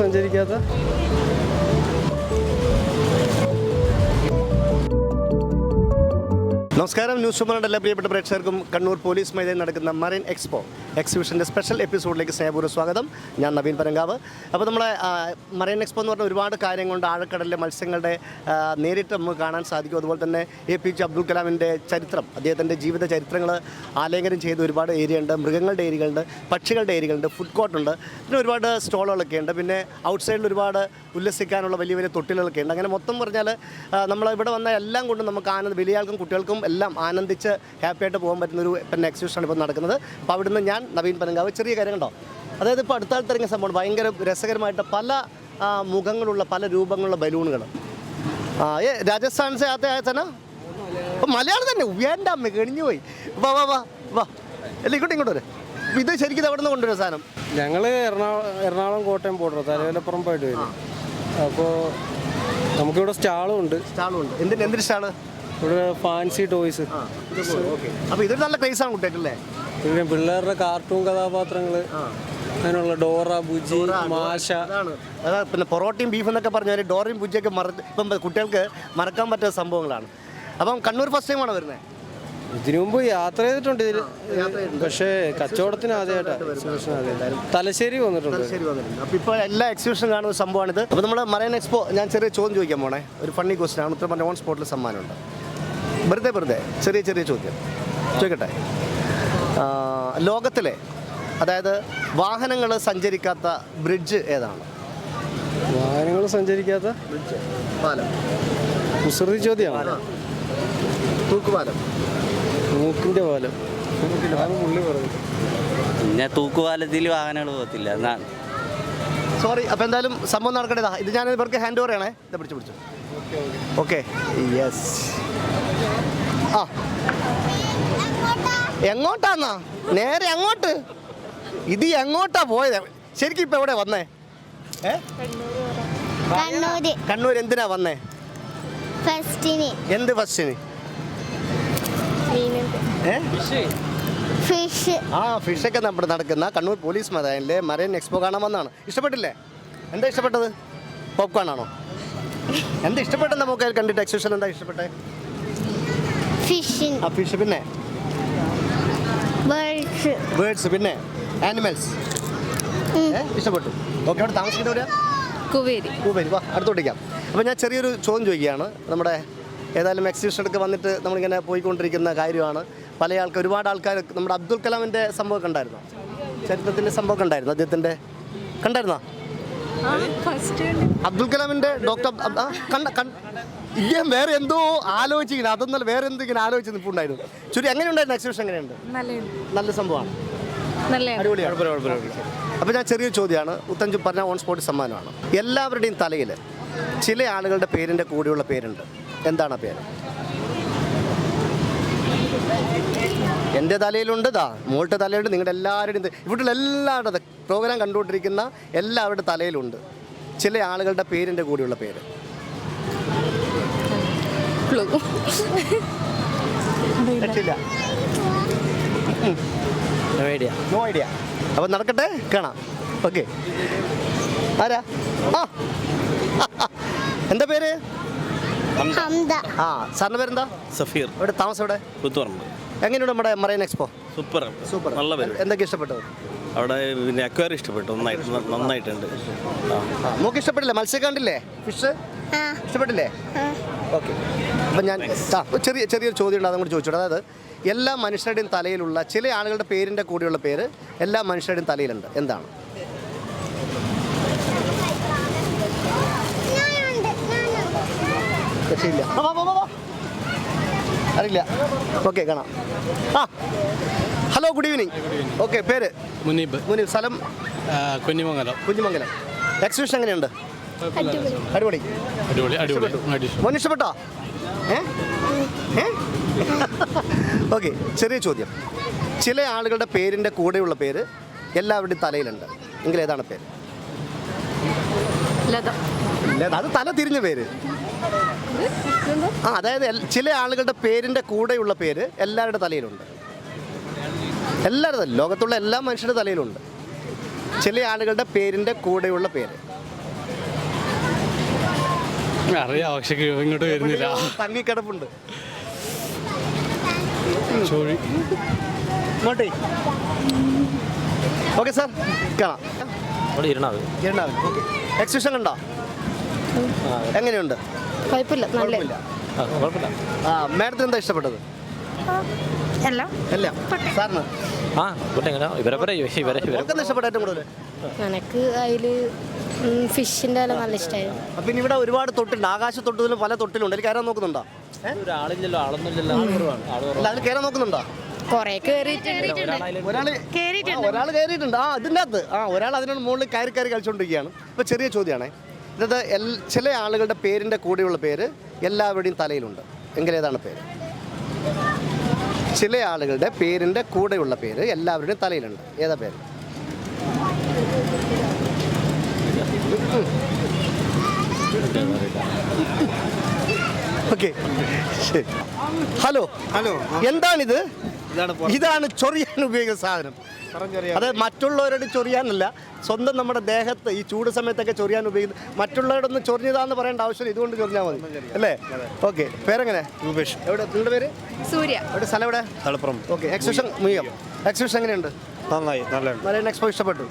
സഞ്ചരിക്കാത്ത? നമസ്കാരം. ന്യൂസ് ചുമലുടെ എല്ലാ പ്രിയപ്പെട്ട പ്രേക്ഷകർക്കും കണ്ണൂർ പോലീസ് മൈതാനിൽ നടക്കുന്ന മറൈൻ എക്സ്പോ. എക്സിബിഷന്റെ സ്പെഷ്യൽ എപ്പിസോഡിലേക്ക് സ്നേഹപൂർവ സ്വാഗതം. ഞാൻ നവീൻ പരങ്കാവ്. അപ്പോൾ നമ്മളെ മറൈൻ എക്സ്പോ എന്ന് പറഞ്ഞ ഒരുപാട് കാര്യങ്ങളുണ്ട് ആഴക്കടലിലെ മത്സ്യങ്ങളുടെ നേരിട്ട് നമുക്ക് കാണാൻ സാധിക്കും. അതുപോലെ തന്നെ എ പി ജെ അബ്ദുൽ കലാമിന്റെ ചരിത്രം അദ്ദേഹത്തിന്റെ ജീവിത ചരിത്രങ്ങൾ ആലേഖനം ചെയ്ത ഒരുപാട് ഏരിയ ഉണ്ട്. മൃഗങ്ങളുടെ ഏരിയകളുണ്ട് പക്ഷികളുടെ ഏരിയകളുണ്ട് ഫുഡ് കോർട്ടുണ്ട് പിന്നെ ഒരുപാട് സ്റ്റോളുകളൊക്കെ ഉണ്ട്. പിന്നെ ഔട്ട്സൈഡിൽ ഒരുപാട് ഉല്ലസിക്കാനുള്ള വലിയ വലിയ തൊട്ടിലുകളൊക്കെ ഉണ്ട്. അങ്ങനെ മൊത്തം പറഞ്ഞാൽ നമ്മൾ ഇവിടെ വന്ന എല്ലാം കൊണ്ടും നമുക്ക് ആനന്ദ വലിയ ആൾക്കും കുട്ടികൾക്കും എല്ലാം ആനന്ദിച്ച് ഹാപ്പിയായിട്ട് പോകാൻ പറ്റുന്ന ഒരു പിന്നെ എക്സിബിഷനാണ് ഇപ്പോൾ നടക്കുന്നത്. അപ്പോൾ അവിടുന്ന് ഞാൻ നവീൻ പനങ്കാവ്. ചെറിയ കാര്യം കണ്ടോ അതായത് ഇപ്പോൾ അടുത്താൽ ഇറങ്ങിയ സംഭവം ഭയങ്കര രസകരമായിട്ട് പല മുഖങ്ങളുള്ള പല രൂപങ്ങളുള്ള ബലൂണുകൾ. ആ ഏ രാജസ്ഥാൻ സെ ആത്തെ മലയാളം തന്നെ. വേണ്ട അമ്മ കെണിഞ്ഞു പോയി. വാ വാ വാ വാ. അല്ല ഇങ്ങോട്ട് ഇങ്ങോട്ട് വരെ. ഇത് ശരിക്കും അവിടെ നിന്ന് കൊണ്ടുവരും സാധനം? ഞങ്ങൾ എറണാകുളം എറണാകുളം കോട്ടയം ബോർഡർ തലവേലപ്പുറം പോയിട്ട് വരും. അപ്പോൾ നമുക്കിവിടെ സ്റ്റാളും ഉണ്ട്. സ്റ്റാളും ഉണ്ട്. എന്തിന് എന്തിന് സ്റ്റാൾ? ഇവിടെ ഫാൻസി ടോയ്സ് അപ്പോൾ ഇതൊരു നല്ല ക്രൈസ് ആണ് കുട്ടികൾക്കല്ലേ? പിന്നെ പിള്ളേരുടെ കാർട്ടൂൺ കഥാപാത്രങ്ങൾ അങ്ങനെയുള്ള ഡോറ ബുജി മാഷ. അതാണ് അതാ പിന്നെ പൊറോട്ടയും ബീഫ് എന്നൊക്കെ പറഞ്ഞാൽ ഡോറയും ബുജിയൊക്കെ മറ ഇപ്പം കുട്ടികൾക്ക് മറക്കാൻ പറ്റുന്ന സംഭവങ്ങളാണ്. അപ്പം കണ്ണൂർ ഫസ്റ്റ് ടൈം ടൈമാണ് വരുന്നത് ഇതിനു മുമ്പ് യാത്ര ചെയ്തിട്ടുണ്ട് ഇതിൽ. പക്ഷേ കച്ചവടത്തിന് ആദ്യമായിട്ടാണ് തലശ്ശേരി വന്നിട്ടുണ്ട്. ഇപ്പോൾ എല്ലാ എക്സിബിഷൻ കാണുന്ന സംഭവമാണിത്. അപ്പോൾ നമ്മൾ മറൈൻ എക്സ്പോ ഞാൻ ചെറിയ ചോദ്യം ചോദിക്കാൻ പോണേ. ഒരു ഫണ്ണി ക്വസ്റ്റൻ ആണ്. ഉത്തരം പറഞ്ഞ ഓൺ സ്പോട്ടിൽ സമ്മാനമുണ്ട്? വെറുതെ വെറുതെ. ചെറിയ ചെറിയ ചോദ്യം. ചോദിക്കട്ടെ? ലോകത്തിലെ അതായത് വാഹനങ്ങൾ സഞ്ചരിക്കാത്ത ബ്രിഡ്ജ് ഏതാണ്? വാഹനങ്ങൾ സഞ്ചരിക്കാത്ത ബ്രിഡ്ജ്. പാലം. കുസൃതി ചോദ്യമാണ് തൂക്കുപാലം. മൂക്കിന്റെ പാലം. പിന്നെ തൂക്കുപാലത്തിൽ വാഹനങ്ങൾ പോകത്തില്ല. എന്നാണ് സോറി അപ്പോൾ എന്തായാലും സംഭവം നടക്കണേതാ ഇത് ഞാൻ ഇവർക്ക് ഹാൻഡ് ഓവർ ചെയ്യണേ. ഇത് പിടിച്ചു പിടിച്ചു. ഓക്കെ യെസ് ആ. എങ്ങോട്ടാന്നാ? നേരെ അങ്ങോട്ട്. ഇത് എങ്ങോട്ടാ പോയത്? ശരിക്കും ഇപ്പൊ എവിടെ വന്നേ? കണ്ണൂർ എന്തിനാ വന്നേ? ഫസ്റ്റിന്. എന്ത് ഫസ്റ്റിന്? ആ ഫിഷൊക്കെ നമ്മുടെ നടക്കുന്ന കണ്ണൂർ പോലീസ് മതായാലേ മറൈൻ എക്സ്പോ കാണാൻ വന്നാണ് ഇഷ്ടപ്പെട്ടില്ലേ? എന്താ ഇഷ്ടപ്പെട്ടത്? പോപ്കോൺ ആണോ? എന്താ ഇഷ്ടപ്പെട്ടത് നമുക്ക് കണ്ടിട്ട്? എക്സിബിഷൻ എന്താ ഇഷ്ടപ്പെട്ടെ? ഫിഷിൻ ആ ഫിഷ് പിന്നെ? ബേർഡ്സ് ബേർഡ്സ് പിന്നെ? ആനിമൽസ് ഇഷ്ടപ്പെട്ടു. ഓക്കെ അവിടെ താമസിക്കുന്നവരാ കുവേരി. കുവേരി. വാ അടുത്തോട്ടിക്കാം അപ്പോൾ ഞാൻ ചെറിയൊരു ചോദ്യം ചോദിക്കുകയാണ്. നമ്മുടെ ഏതായാലും എക്സിബിഷനൊക്കെ വന്നിട്ട് നമ്മളിങ്ങനെ പോയിക്കൊണ്ടിരിക്കുന്ന കാര്യമാണ്. പല ആൾക്കാർ ഒരുപാട് ആൾക്കാർ നമ്മുടെ അബ്ദുൽ കലാമിന്റെ സംഭവമൊക്കെ ഉണ്ടായിരുന്നു ചരിത്രത്തിന്റെ സംഭവമൊക്കെ ഉണ്ടായിരുന്നു അദ്ദേഹത്തിന്റെ കണ്ടായിരുന്നോ? അബ്ദുൽ കലാമിന്റെ ഡോക്ടർ കണ്ട ഇദ്ദേഹം വേറെ എന്തോ ആലോചിക്കുന്നു അതൊന്നല്ല വേറെ എന്തോ ഇങ്ങനെ ആലോചിച്ച് നിൽപ്പുണ്ടായിരുന്നു ചുരി എങ്ങനെ ഉണ്ടായിരുന്നു എക്സിബിഷൻ എങ്ങനെയുണ്ട് നല്ല സംഭവമാണ്. അടിപൊളിയാണ്. അപ്പോൾ ഞാൻ ചെറിയൊരു ചോദ്യമാണ്. ഉത്തഞ്ചു പറഞ്ഞ ഓൺ സ്പോട്ട് സമ്മാനമാണ്. എല്ലാവരുടെയും തലയിൽ ചില ആളുകളുടെ പേരിന്റെ കൂടെയുള്ള പേരുണ്ട്. എന്താണ് ആ പേര്? എന്റെ തലയിലുണ്ട് ദാ. മോളുടെ തലയിലുണ്ട്. നിങ്ങളുടെ എല്ലാവരുടെയും ത- ഇവിടെയുള്ള എല്ലാവരുടെ പ്രോഗ്രാം കണ്ടുകൊണ്ടിരിക്കുന്ന എല്ലാവരുടെ തലയിലുണ്ട്. ചില ആളുകളുടെ പേരിന്റെ കൂടെയുള്ള പേര്. നോ ഐഡിയ അപ്പം നടക്കട്ടെ? കാണാം. ഓക്കെ ആരാ? ആ. എന്താ പേര്? ഹംദ. ആ സാറിന്റെ പേരെന്താ? സഫീർ. ഇവിടെ താമസം ഇവിടെ പുത്തുപറമ്പ് എങ്ങനെയുണ്ട് നമ്മുടെ മറൈൻ എക്സ്പോ? സൂപ്പർ. സൂപ്പർ. നല്ല പേര് എന്തൊക്കെ ഇഷ്ടപ്പെട്ടത് അവിടെ പിന്നെ അക്വേറി ഇഷ്ടപ്പെട്ടു. നന്നായിട്ട് നന്നായിട്ടുണ്ട്. നമുക്ക് ഇഷ്ടപ്പെട്ടില്ലേ? മത്സ്യം കണ്ടില്ലേ? ഫിഷ്? ഇഷ്ടപ്പെട്ടില്ലേ? ഓക്കെ. അപ്പം ഞാൻ ചെറിയ ചെറിയൊരു ചോദ്യം ഉണ്ട് അതും കൂടി ചോദിച്ചോട്ടെ. അതായത് എല്ലാ മനുഷ്യരുടെയും തലയിലുള്ള ചില ആളുകളുടെ പേരിന്റെ കൂടെയുള്ള പേര് എല്ലാ മനുഷ്യരുടെയും തലയിലുണ്ട്. എന്താണ്? രക്ഷയില്ല. അറിയില്ല. ഓക്കെ കാണാം. ആ. Hello good evening. ഓക്കെ പേര്? മുനീബ്. മുനീബ് സ്ഥലം? കുഞ്ഞിമംഗലം. കുഞ്ഞിമംഗലം. എക്സിബിഷൻ എങ്ങനെയുണ്ട്? അടിപൊളി. അടിപൊളി അടിപൊളി. അടി മോൻ ഇഷ്ടപ്പെട്ടോ? ഏ? ഏ? ഓക്കെ ചെറിയ ചോദ്യം. ചില ആളുകളുടെ പേരിന്റെ കൂടെയുള്ള പേര് എല്ലാവരുടെയും തലയിലുണ്ട്. എങ്കിൽ ഏതാണ് പേര്? ലത. അത് തല തിരിഞ്ഞ പേര്. ആ അതായത് ചില ആളുകളുടെ പേരിന്റെ കൂടെയുള്ള പേര് എല്ലാവരുടെ തലയിലുണ്ട്. എല്ലാവരുടെ ലോകത്തുള്ള എല്ലാ മനുഷ്യരുടെ തലയിലുണ്ട്. ചില ആളുകളുടെ പേരിന്റെ കൂടെയുള്ള പേര്. അറിയാം പക്ഷെ ഇങ്ങോട്ട് വരുന്നില്ല. തങ്ങിക്കിടപ്പുണ്ട്. ഇങ്ങോട്ടേ. Okay sir. കാണാം. അവിടെ ഇരുന്നാണ് ഓക്കെ. എക്സിബിഷൻ കണ്ടോ? എങ്ങനെയുണ്ട്? കുഴപ്പമില്ല. നല്ല കുഴപ്പമില്ല. കുഴപ്പമില്ല. ആ മാഡത്തിന് എന്താ ഇഷ്ടപ്പെട്ടത്? എല്ലാം. അല്ല സാറിന്? ആ ഇവിടെ എങ്ങനെ? ഇവരെ പറയൂ ഇവരെ ഇവരെ നമുക്കെന്താ ഇഷ്ടപ്പെട്ട ഏറ്റവും കൂടുതൽ എനിക്ക് അതിൽ ഫിഷിന്റെ എല്ലാം നല്ല ഇഷ്ടമായിരുന്നു അപ്പൊ ഇനി ഇവിടെ ഒരുപാട് തൊട്ടിലുണ്ട് ആകാശ തൊട്ടിലും പല തൊട്ടിലുണ്ട് അതിൽ കയറാൻ നോക്കുന്നുണ്ടോ? ഏ? ഒരാളില്ലല്ലോ ആളൊന്നുമില്ലല്ലോ. ആൾ അല്ല അതിൽ കയറാൻ നോക്കുന്നുണ്ടോ? കുറേ കയറിയിട്ടുണ്ട് ഒരാൾ ഒരാൾ കയറിയിട്ടുണ്ട് ആ ഇതിന്റെ അകത്ത് ആ ഒരാൾ അതിനോട് മുകളിൽ കയറി കയറി കളിച്ചോണ്ടിരിക്കുകയാണ്. ഇപ്പൊ ചെറിയ ചോദ്യമാണേ. ഇത് എൽ ചില ആളുകളുടെ പേരിന്റെ കൂടെയുള്ള പേര് എല്ലാവരുടെയും തലയിലുണ്ട്. എങ്കിലേതാണ് പേര്? ചില ആളുകളുടെ പേരിന്റെ കൂടെയുള്ള പേര് എല്ലാവരുടെയും തലയിലുണ്ട്. ഏതാ പേര്? ഓക്കെ. ശരി. ഹലോ. ഹലോ. എന്താണിത്? ഇതാണ് ഇതാണ് ചൊറിയാൻ ഉപയോഗിക്കുന്ന സാധനം. അത് മറ്റുള്ളവരോട് ചൊറിയാനല്ല. സ്വന്തം നമ്മുടെ ദേഹത്ത് ഈ ചൂട് സമയത്തൊക്കെ ചൊറിയാൻ ഉപയോഗിക്കുന്നത് മറ്റുള്ളവരോടൊന്നും ചൊറിഞ്ഞതാന്ന് പറയേണ്ട ആവശ്യം ഇതുകൊണ്ട് ചൊറിഞ്ഞാൽ മതി. അല്ലേ? ഓക്കെ. പേരെങ്ങനെ? രൂപേഷ്. എവിടെ? നിങ്ങളുടെ പേര്? സൂര്യ. എവിടെ? സ്ഥലം എവിടെ? തളപ്പുറം. ഓക്കെ. എക്സിബിഷൻ മുയ്യം? എക്സിബിഷൻ എങ്ങനെയുണ്ട്? നന്നായി നല്ല മലയാളം എക്സ്പോ ഇഷ്ടപ്പെട്ടു?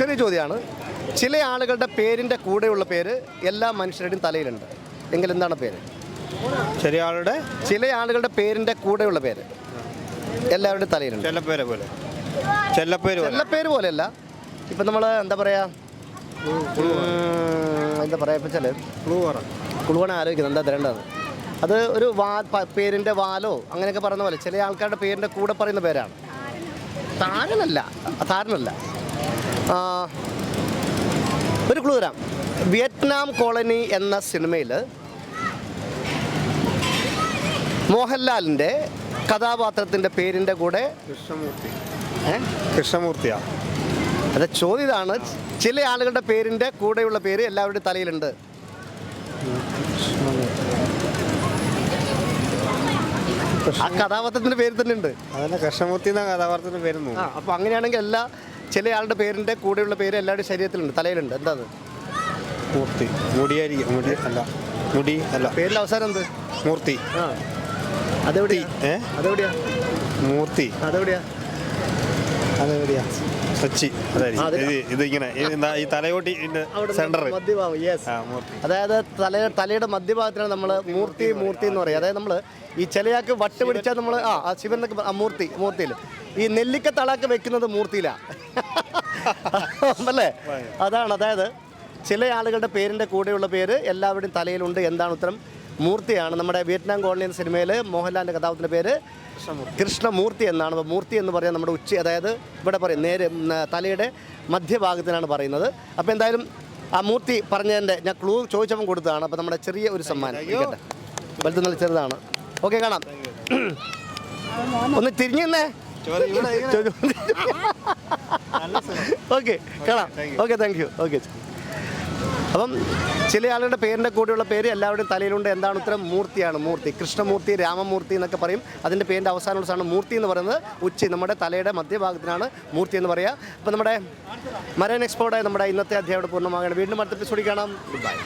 ചെറിയ ചോദ്യമാണ്. ചില ആളുകളുടെ പേരിന്റെ കൂടെയുള്ള പേര് എല്ലാ മനുഷ്യരുടെയും തലയിലുണ്ട്. എങ്കിൽ എന്താണ് പേര്? ചെറിയ ആളുടെ ചില ആളുകളുടെ പേരിന്റെ കൂടെയുള്ള പേര്. എല്ലാവരുടെ തലയിലുണ്ട്. ചെല്ലപ്പേരെ പോലെ. ചെല്ലപ്പേര് പോലെ. ചെല്ലപ്പേര് പോലെയല്ല. ഇപ്പം നമ്മൾ എന്താ പറയുക എന്താ പറയുക ഇപ്പം ചില കുളുവാണ് ആലോചിക്കുന്നത്. എന്താ തരേണ്ടത്? അത് ഒരു വാ പേരിന്റെ പേരിന്റെ വാലോ അങ്ങനെയൊക്കെ പറയുന്ന പോലെ ചില ആൾക്കാരുടെ പേരിന്റെ കൂടെ പറയുന്ന പേരാണ്. താരനല്ല. താരനല്ല. ഒരു ക്ലൂ തരാം. വിയറ്റ്നാം കോളനി എന്ന സിനിമയിൽ മോഹൻലാലിന്റെ കഥാപാത്രത്തിന്റെ പേരിന്റെ കൂടെ കൃഷ്ണമൂർത്തി. അതെ കൃഷ്ണമൂർത്തിയാ. അത് ചോദ്യം ചില ആളുകളുടെ പേരിന്റെ കൂടെയുള്ള പേര് എല്ലാവരുടെയും തലയിലുണ്ട്. ആ കഥാപാത്രത്തിന്റെ പേര് തന്നെ ഉണ്ട്. കൃഷ്ണമൂർത്തി എന്ന കഥാപാത്രത്തിന്റെ പേര് അപ്പൊ അങ്ങനെയാണെങ്കിൽ എല്ലാ ചില ആളുടെ പേരിന്റെ കൂടെയുള്ള പേര് എല്ലാവരുടെ ശരീരത്തിലുണ്ട് തലയിലുണ്ട്. എന്താ മൂർത്തി. മുടിയായിരിക്കും മുടി അല്ല. മുടി അല്ല. പേരിൽ അവസാനം എന്ത്? മൂർത്തി. ആ. മൂർത്തി അതെവിടെയാ? അതെവിടെയാ? സച്ചി അതായിരിക്കും. അതെ. ഇത് ഈ തലയോട്ടി സെന്റർ അതായത് തല തലയുടെ മധ്യഭാഗത്തിനാണ് നമ്മൾ മൂർത്തി മൂർത്തി എന്ന് പറയുക. അതായത് നമ്മൾ ഈ ചിലയാൾക്ക് വട്ട് പിടിച്ചാൽ നമ്മൾ ആ ശിവൻ എന്നൊക്കെ മൂർത്തി മൂർത്തിയിൽ ഈ നെല്ലിക്ക തളാക്ക് വെക്കുന്നത് മൂർത്തിയിലാണ് അല്ലേ? അതാണ് അതായത് ചില ആളുകളുടെ പേരിന്റെ കൂടെയുള്ള പേര് എല്ലാവരുടെയും തലയിലുണ്ട്. എന്താണ് ഉത്തരം? മൂർത്തിയാണ് നമ്മുടെ വിയറ്റ്നാം കോളനി എന്ന സിനിമയിൽ മോഹൻലാലിന്റെ കഥാപാത്രത്തിന്റെ പേര് കൃഷ്ണമൂർത്തി. എന്നാണ്. അപ്പോൾ മൂർത്തി എന്ന് പറയാൻ നമ്മുടെ ഉച്ച അതായത് ഇവിടെ പറയും നേരെ തലയുടെ മധ്യഭാഗത്തിനാണ് പറയുന്നത്. അപ്പോൾ എന്തായാലും ആ മൂർത്തി പറഞ്ഞതിന്റെ ഞാൻ ക്ലൂ ചോദിച്ചപ്പം കൊടുത്തതാണ്. അപ്പോൾ നമ്മുടെ ചെറിയ ഒരു സമ്മാനം. വലുത് നല്ല ചെറുതാണ്. ഓക്കെ കാണാം. ഒന്ന് തിരിഞ്ഞു ഓക്കെ കാണാം. Okay thank you. ഓക്കെ അപ്പം ചില ആളുകളുടെ പേരിന്റെ കൂടെയുള്ള പേര് എല്ലാവരുടെയും തലയിലുണ്ട്. എന്താണ് ഉത്തരം? മൂർത്തിയാണ് മൂർത്തി. കൃഷ്ണമൂർത്തി രാമമൂർത്തി എന്നൊക്കെ പറയും. അതിന്റെ പേരിന്റെ അവസാനമുള്ള സാധനം മൂർത്തി എന്ന് പറയുന്നത് ഉച്ചി. നമ്മുടെ തലയുടെ മധ്യഭാഗത്തിനാണ് മൂർത്തി എന്ന് പറയുക അപ്പോൾ നമ്മുടെ മരൻ എക്സ്പോർട്ടായി നമ്മുടെ ഇന്നത്തെ അധ്യായം പൂർണമാകണം വീണ്ടും അടുത്ത എപ്പിസോഡിൽ കാണാം. Good bye